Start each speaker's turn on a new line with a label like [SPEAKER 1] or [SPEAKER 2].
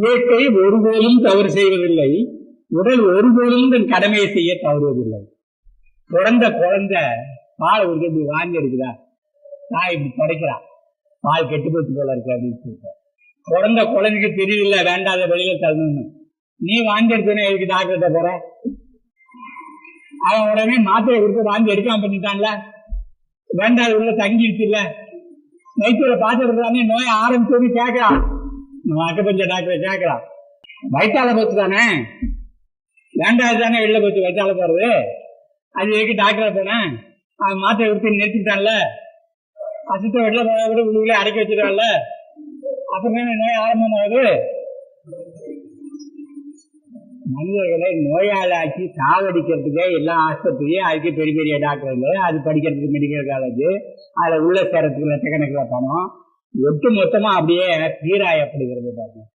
[SPEAKER 1] இயற்கை ஒருபோதும் தவறு செய்வதில்லை. உடல் ஒருபோதும் தன் கடமையை செய்ய தவறுவதில்லை. பிறந்த குழந்தை பால் ஒரு கம்பி வாங்கி இருக்குதா நான் இப்படி படைக்கிறான். பால் கெட்டு போச்சு போல இருக்கு அப்படின்னு சொல்லிட்டு. பிறந்த குழந்தைக்கு தெரியல வேண்டாத வெளியில தள்ளணும்னு. நீ வாங்கி எடுத்தோன்னே எதுக்கு டாக்டர்கிட்ட போற? அவன் உடனே மாத்திரை கொடுத்து வாங்கி எடுக்காம பண்ணிட்டான்ல. வேண்டாத உள்ள தங்கிடுச்சு இல்ல நைத்துல பாத்துட்டு நோய் ஆரம்பிச்சு கேட்கிறான். நம்ம அக்கப்பஞ்ச டாக்டரை கேட்கலாம். வயிற்றால போச்சு தானே? வேண்டாது தானே வெளில போச்சு வயிற்றால போறது? அது எதுக்கு டாக்டரை போனேன் அவன் மாத்திரை கொடுத்து நிறுத்திட்டான்ல. அசுத்த வெளில போக கூட உள்ளே அடக்கி வச்சிருவான்ல அப்புறம் நோய் ஆரம்பமாகுது? மனிதர்களை நோயாளாக்கி சாவடிக்கிறதுக்கே எல்லா ஆஸ்பத்திரியும் அதுக்கு பெரிய பெரிய டாக்டருங்க. அது படிக்கிறதுக்கு மெடிக்கல் காலேஜ் அதில் உள்ள சேரத்துக்கு லட்சக்கணக்கில் பணம் ஒட்டு மொத்தமா அப்படியே சீராயப்படுகிறது பாருங்க